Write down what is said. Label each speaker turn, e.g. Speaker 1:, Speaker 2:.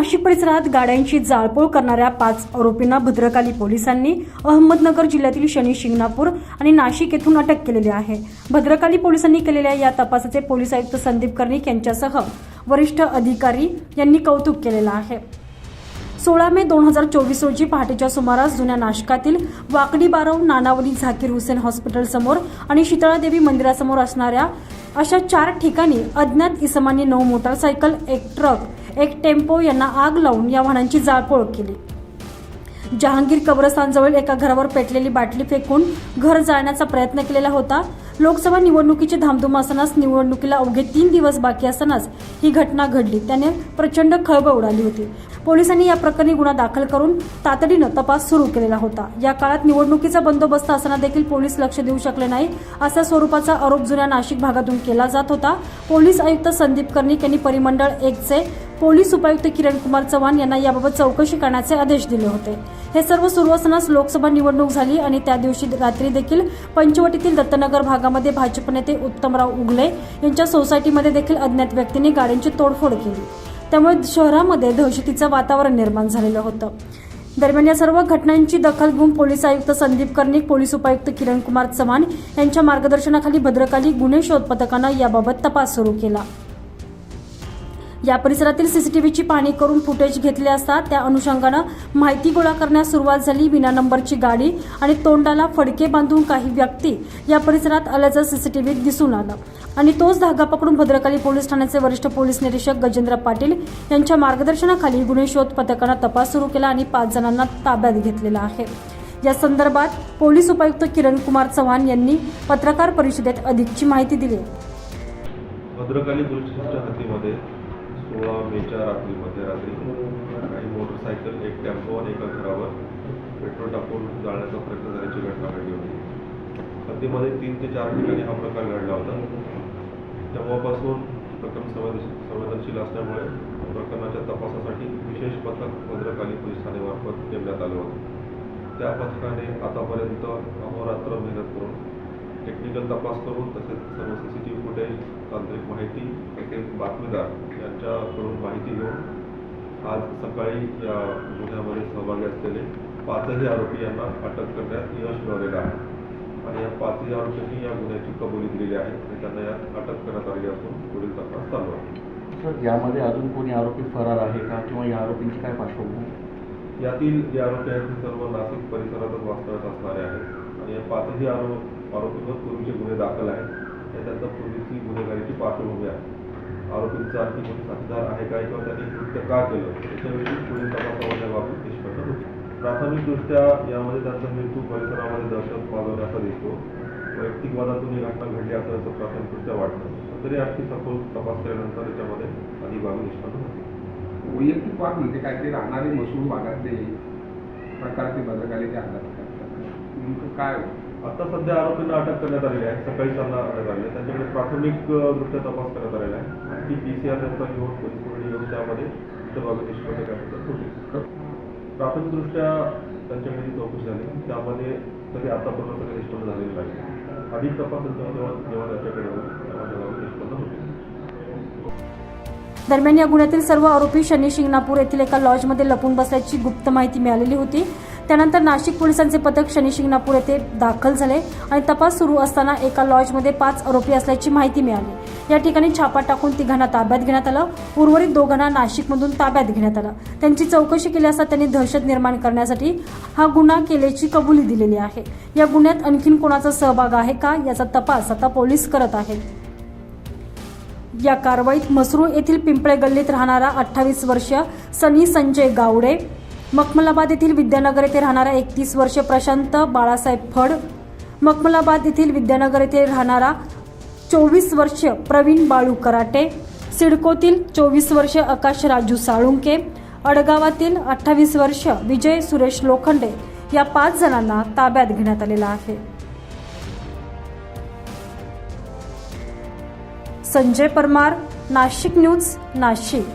Speaker 1: नाशिक परिसरात गाड्यांची जाळपोळ करणाऱ्या पाच आरोपींना भद्रकाली पोलिसांनी अहमदनगर जिल्ह्यातील शनी शिंगणापूर आणि नाशिक येथून अटक केलेली आहे. भद्रकाली पोलिसांनी केलेल्या या तपासाचे पोलीस आयुक्त संदीप कर्णिक यांच्यासह वरिष्ठ अधिकारी यांनी कौतुक केलेलं आहे. सोळा मे दोन हजार चोवीस रोजी पहाटेच्या सुमारास जुन्या नाशकातील वाकडी बारव नानावली झाकीर हुसेन हॉस्पिटल समोर आणि शीतळादेवी मंदिरासमोर असणाऱ्या अशा चार ठिकाणी अज्ञात इसमांनी नऊ मोटारसायकल एक ट्रक एक टेम्पो यांना आग लावून या वाहनांची जाळपोळ केली. जहांगीर कब्रस्तानजवळ एका घरावर पेटलेली बाटली फेकून घर जाळण्याचा प्रयत्न केलेला होता. लोकसभा निवडणुकीची धामधूम असतानाच निवडणुकीला अवघे तीन दिवस बाकी असतानाच ही घटना घडली. त्याने प्रचंड खळबळ उडाली होती. पोलिसांनी या प्रकरणी गुन्हा दाखल करून तातडीनं तपास सुरू केलेला होता. या काळात निवडणुकीचा बंदोबस्त असताना देखील पोलीस लक्ष देऊ शकले नाही असा स्वरूपाचा आरोप जुन्या नाशिक भागातून केला जात होता. पोलीस आयुक्त संदीप कर्णिक यांनी परिमंडळ एकचे पोलीस उपायुक्त किरण कुमार चव्हाण यांना याबाबत चौकशी करण्याचे आदेश दिले होते. हे सर्व सुरू असतानाच लोकसभा निवडणूक झाली आणि त्या दिवशी रात्री देखील पंचवटीतील दत्तनगर भागामध्ये भाजप नेते उत्तमराव उगले यांच्या सोसायटीमध्ये देखील अज्ञात व्यक्तींनी गाड्यांची तोडफोड केली. त्यामुळे शहरामध्ये दहशतीचं वातावरण निर्माण झालेलं होतं. दरम्यान या सर्व घटनांची दखल घेऊन पोलीस आयुक्त संदीप कर्णिक पोलीस उपायुक्त किरण कुमार चव्हाण यांच्या मार्गदर्शनाखाली भद्रकाली गुन्हे शोध पथकानं याबाबत तपास सुरू केला. या परिसरातील सीसीटीव्हीची पाहणी करून फुटेज घेतले असता त्या अनुषंगानं माहिती गोळा करण्यास सुरुवात झाली विना नंबरची गाडी आणि तोंडाला फडके बांधून काही व्यक्ती या परिसरात आल्याचं सीसीटीव्हीत दिसून आलं. आणि तोच धागा पकडून भद्रकाली पोलीस ठाण्याचे वरिष्ठ पोलीस निरीक्षक गजेंद्र पाटील यांच्या मार्गदर्शनाखाली गुन्हे शोध पथकानं तपास सुरू केला आणि पाच जणांना ताब्यात घेतलेला आहे. या संदर्भात पोलीस उपायुक्त किरण कुमार चव्हाण यांनी पत्रकार परिषदेत अधिकची माहिती दिली.
Speaker 2: भद्रकाली पोलीस स्टेशनच्या हद्दीमध्ये सोळा मेच्या रात्री मध्यरात्री काही मोटरसायकल एक टेम्पो आणि एका घरावर पेट्रोल टाकून जाळण्याचा प्रयत्न झाल्याची घटना घडली होती. हद्दीमध्ये तीन ते चार ठिकाणी हा प्रकार घडला होता. तेव्हापासून प्रकरण संवेदनशील संवेदनशील असल्यामुळे प्रकरणाच्या तपासासाठी विशेष पथक भद्रकाली पोलीस ठाणेमार्फत नेमण्यात आलं होतं. त्या पथकाने आतापर्यंत अहोरात्र मेहनत करून टेक्निकल तपास करून तसेच सर्व C C T V footage तांत्रिक माहिती तसेच बातमीदार यांच्याकडून माहिती घेऊन आज सकाळी या गुन्ह्यामध्ये सहभागी असलेले पाचही आरोपी यांना अटक करण्यात यश मिळवलेलं आहे. आणि या पाचही आरोपींनी या गुन्ह्याची कबुली दिलेली आहे आणि त्यांना यात अटक करण्यात आलेली असून पुढील तपास चालू आहे.
Speaker 3: सर यामध्ये अजून कोणी आरोपी फरार आहे का किंवा या आरोपींची काय पार्श्वभूमी
Speaker 2: यातील जे आरोपी आहेत ते सर्व नाशिक परिसरातच वास्तव्यात असणारे आहेत. आणि या पाचही आरोप आरोपींवर पूर्वीचे गुन्हे दाखल आहेत. या त्यांचा पूर्वीची गुन्हेगारीची पार्श्वभूमी आहे. आरोपींचा आणखी कोणी साथीदार आहे काय किंवा त्यांनी कृत्य का केलं? त्याच्यावेळी पुढील तपासामध्ये निष्पन्न होती प्राथमिकदृष्ट्या यामध्ये त्यांचा मृत्यू परिसरामध्ये दहशत माजवण्याचा दिसतो वैयक्तिकवादातून ही घटना घडली असल्याचं प्राथमिकदृष्ट्या वाटतं. तरी आणखी सखोल तपास केल्यानंतर त्याच्यामध्ये अधिक बाबी निष्पन्न होती
Speaker 4: वैयक्तिक वाद म्हणजे काय? ते राहणारे मसूर भागातले प्रकारचे ते हातात करतात. नेमकं काय
Speaker 2: आता सध्या आरोपींना अटक करण्यात आलेली आहे. सकाळी त्यांना अटक झाली आहे. त्यांच्याकडे प्राथमिक वृत्त तपास करण्यात आलेला आहे. आणखी पी सी आर त्यांचा घेऊन पोलीस कोठडी घेऊन त्यामध्ये इतर बाबी निष्पन्न करण्यात होती प्राथमिकदृष्ट्या त्यांच्याकडे चौकशी झाली. त्यामध्ये तरी आतापर्यंत सगळे निष्पन्न झालेले नाही अधिक तपास जेव्हा जेव्हा जेव्हा त्याच्याकडे निष्पन्न होते
Speaker 1: दरम्यान या गुन्ह्यातील सर्व आरोपी शनी शिंगणापूर येथील एका लॉजमध्ये लपून बसल्याची गुप्त माहिती मिळालेली होती. त्यानंतर नाशिक पोलिसांचे पथक शनिशिंगणापूर येथे दाखल झाले आणि तपास सुरू असताना एका लॉजमध्ये पाच आरोपी असल्याची माहिती मिळाली. या ठिकाणी छापा टाकून तिघांना ताब्यात घेण्यात आलं. उर्वरित दोघांना नाशिकमधून ताब्यात घेण्यात आलं. त्यांची चौकशी केली असता त्यांनी दहशत निर्माण करण्यासाठी हा गुन्हा केल्याची कबुली दिलेली आहे. या गुन्ह्यात आणखीन कोणाचा सहभाग आहे का याचा तपास आता पोलीस करत आहेत या कारवाईत मसरूळ येथील पिंपळे गल्लीत राहणारा अठ्ठावीस वर्षीय सनी संजय गावडे मखमलाबाद येथील विद्यानगर येथे राहणारा एकतीस वर्ष प्रशांत बाळासाहेब फड मखमलाबाद येथील विद्यानगर येथे राहणारा चोवीस वर्ष प्रवीण बाळू कराटे सिडकोतील चोवीस वर्ष आकाश राजू साळुंके अडगावातील अठ्ठावीस वर्ष विजय सुरेश लोखंडे या पाच जणांना ताब्यात घेण्यात आलेला आहे. संजय परमार नाशिक न्यूज नाशिक.